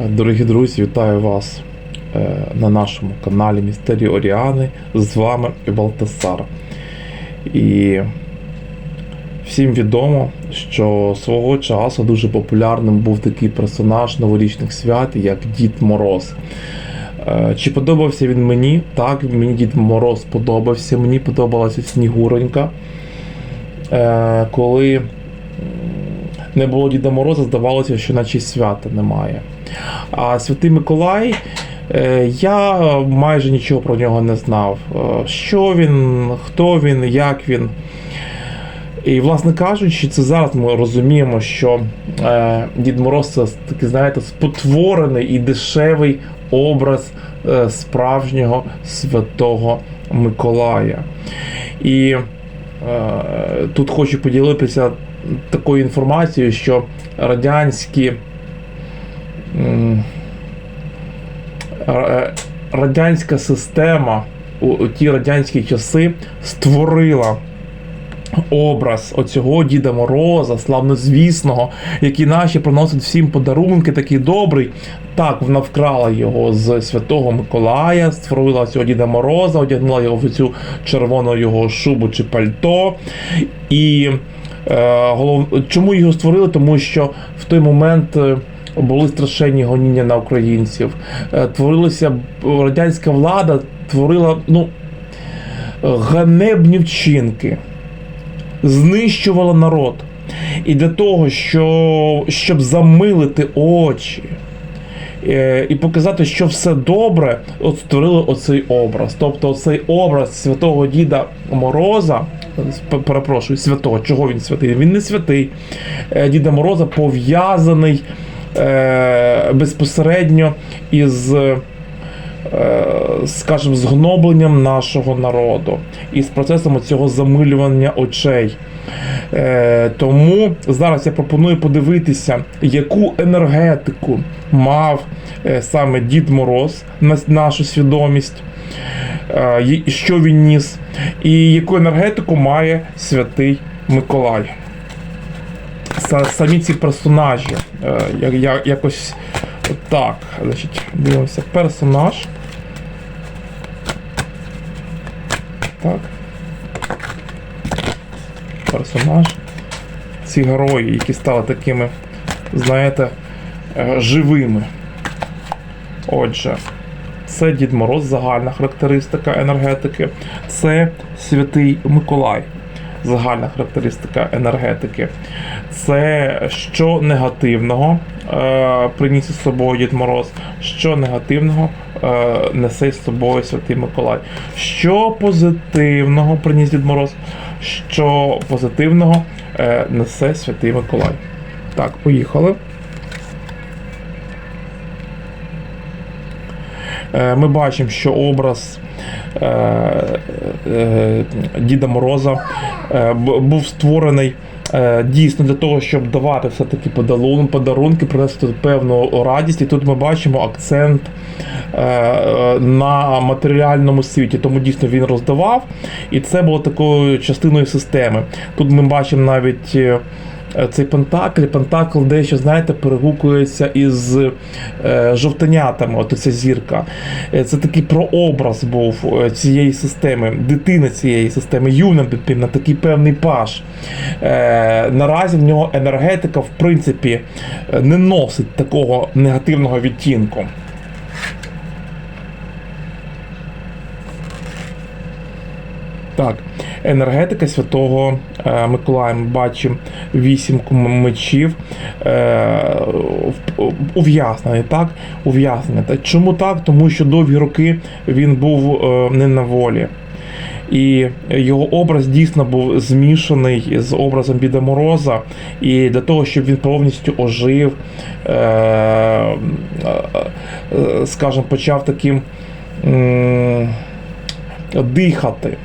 Дорогі друзі, вітаю вас е, на нашому каналі Містері Оріани. З вами Балтасар. І всім відомо, що свого часу дуже популярним був такий персонаж новорічних свят, як Дід Мороз. Е, Чи подобався він мені? Так, мені Дід Мороз подобався. Мені подобалася Снігуронька. Е, Коли не було Діда Мороза, здавалося, що наче свята немає. А Святий Миколай, е, я майже нічого про нього не знав. Е, Що він, хто він, як він. І, власне кажучи, це зараз ми розуміємо, що е, Дід Мороз це такий, знаєте, спотворений і дешевий образ справжнього святого Миколая. І тут хочу поділитися такою інформацією, що радянські радянська система у, ті радянські часи створила образ оцього Діда Мороза, славнозвісного, який наші приносить всім подарунки, такий добрий. Так, вона вкрала його з Святого Миколая, створила цього Діда Мороза, одягнула його в цю червону його шубу чи пальто. І е, голов... чому його створили? Тому що в той момент. Були страшенні гоніння на українців. Е, Творилася радянська влада, творила ну, ганебні вчинки знищувала народ. І для того, що, щоб замилити очі е, і показати, що все добре, от створили оцей образ. Тобто цей образ святого Діда Мороза, перепрошую, святого, чого він святий? Він не святий. Е, Діда Мороза пов'язаний безпосередньо із. е, Скажімо, згнобленням нашого народу і з процесом цього замилювання очей. Е, тому зараз я пропоную подивитися, яку енергетику мав е, саме Дід Мороз на нашу свідомість, е, що він ніс, і яку енергетику має святий Миколай. Са- Самі ці персонажі. е, я- я- Якось так. Значить, дивимося. Персонаж. Так. Персонаж. Ці герої, які стали такими, знаєте, е, живими. Отже, це Дід Мороз, загальна характеристика енергетики. Це Святий Миколай, загальна характеристика енергетики. Це що негативного е, приніс із собою Дід Мороз, що негативного е, несе з собою Святий Миколай. Що позитивного приніс Дід Мороз, що позитивного е, несе Святий Миколай. Так, поїхали. Ми бачимо, що образ е, е, Діда Мороза е, був створений е, дійсно для того, щоб давати все-таки подарунки, принести певну радість. І тут ми бачимо акцент е, е, на матеріальному світі. Тому дійсно він роздавав, і це було такою частиною системи. Тут ми бачимо навіть. Е, Цей пентакль, пентакль дещо, знаєте, перегукується із е, жовтенятами, от ця зірка. Е, Це такий прообраз був цієї системи, дитина цієї системи, юна дитина, такий певний паш. Наразі в нього енергетика, в принципі, не носить такого негативного відтінку. Так, енергетика святого е, Миколая. Ми бачимо вісімку м- мечів е, ув'язнений, так? Ув'язнений. Чому так? Тому що довгі роки він був е, не на волі. І його образ дійсно був змішаний з образом Біда Мороза. І для того, щоб він повністю ожив, скажімо, почав таким дихати.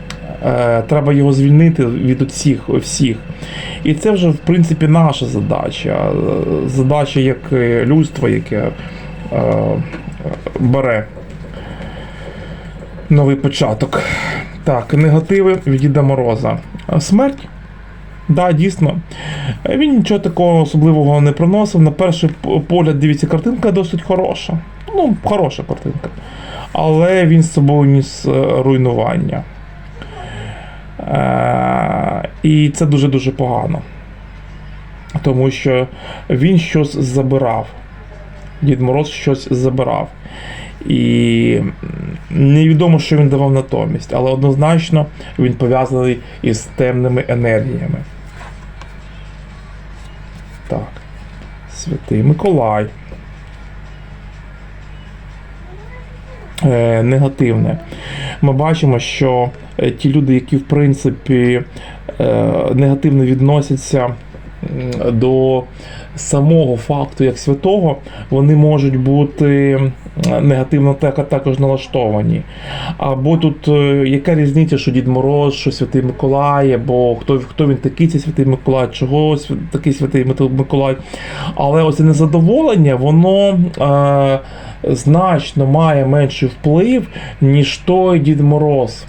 Е, Треба його звільнити від усіх всіх. І це вже, в принципі, наша задача. Задача як людства, яке е, бере новий початок. Так, негативи від Діда Мороза. Смерть. Да, дійсно. Він нічого такого особливого не приносив. На перший погляд, дивіться, картинка досить хороша. Ну, хороша картинка. Але він з собою ніс е, руйнування. Е, і це дуже-дуже погано. Тому що він щось забирав. Дід Мороз щось забирав. І невідомо, що він давав натомість, але однозначно він пов'язаний із темними енергіями. Так. Святий Миколай. Негативне. Ми бачимо, що е, ті люди, які в принципі е, негативно відносяться до самого факту як святого, вони можуть бути негативно так- також налаштовані. Або тут е, яка різниця, що Дід Мороз, що Святий Миколай, або хто, хто він такий, цей Святий Миколай, чого такий Святий Миколай. Але оце незадоволення, воно е, значно має менший вплив, ніж той Дід Мороз.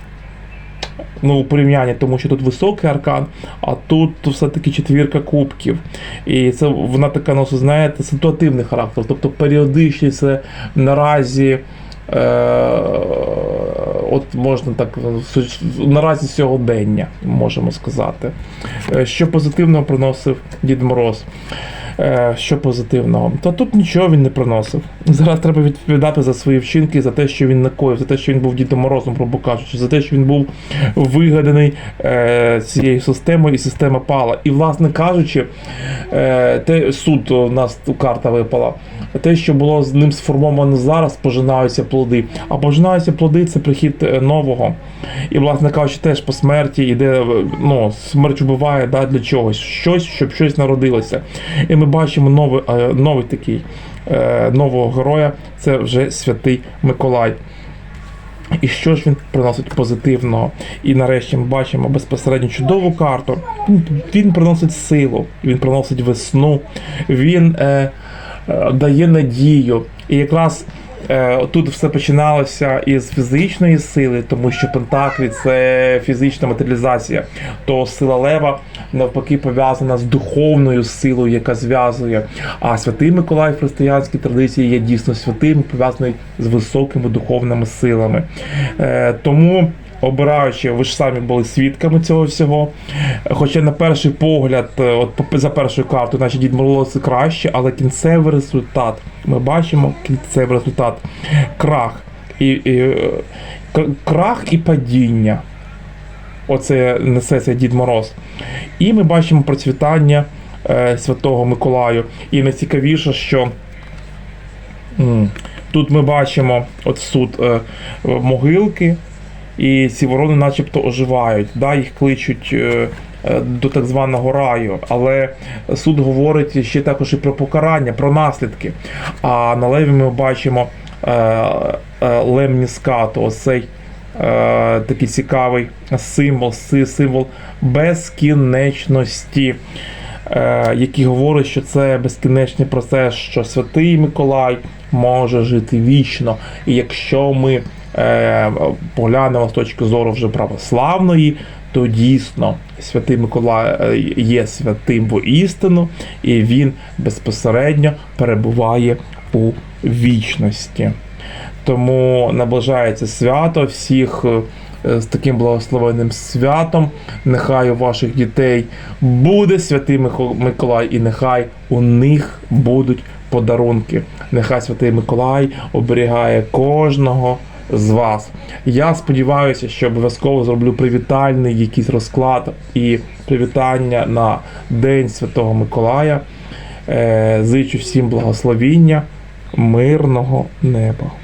Ну, у порівнянні, тому що тут високий аркан, а тут все-таки четвірка кубків. І це вона така носить, знаєте, ситуативний характер. Тобто періодичність це наразі. Е, от можна так наразі сьогодення, можемо сказати. Е, Що позитивного приносив Дід Мороз? Е, Що позитивного? Та тут нічого він не приносив. Зараз треба відповідати за свої вчинки, за те, що він накоїв, за те, що він був Дідом Морозом, грубо кажучи, за те, що він був вигаданий е, цією системою і система пала. І, власне кажучи, е, те, суд у нас карта випала. Те, що було з ним сформовано зараз, пожинаються плоди. А пожинаються плоди це прихід е, нового. І, власне кажучи, теж по смерті йде, е, ну, смерть вбиває да, для чогось, щось, щоб щось народилося. І ми бачимо новий, е, новий такий е, нового героя, це вже святий Миколай. І що ж він приносить позитивного? І нарешті ми бачимо безпосередньо чудову карту. Він приносить силу, він приносить весну, він е, е, дає надію. І якраз тут все починалося із фізичної сили, тому що Пентаклі це фізична матеріалізація. То сила лева навпаки пов'язана з духовною силою, яка зв'язує. А святий Миколай в християнській традиції є дійсно святим, пов'язаний з високими духовними силами. Е, тому. Обираючи, ви ж самі були свідками цього всього. Хоча на перший погляд, е, от за першою картою, наче Дід Мороз краще, але кінцевий результат. Ми бачимо кінцевий результат. Крах. І, і, е, крах і падіння. Оце несе цей Дід Мороз. І ми бачимо процвітання е, Святого Миколаю. І найцікавіше, що м, тут ми бачимо от суд е, могилки, і ці ворони начебто оживають. Да, їх кличуть е, е, до так званого раю. Але суд говорить ще також і про покарання, про наслідки. А на леві ми бачимо е, лемніскату, ось цей е, такий цікавий символ, символ безкінечності. Який говорить, що це безкінечний процес, що святий Миколай може жити вічно. І якщо ми поглянемо з точки зору вже православної, то дійсно святий Миколай е, є святим воістину, і він безпосередньо перебуває у вічності. Тому наближається свято всіх е, з таким благословенним святом. Нехай у ваших дітей буде святий Миколай, і нехай у них будуть подарунки. Нехай святий Миколай оберігає кожного з вас. Я сподіваюся, що обов'язково зроблю привітальний якийсь розклад і привітання на День Святого Миколая. Е, Зичу всім благословіння, мирного неба.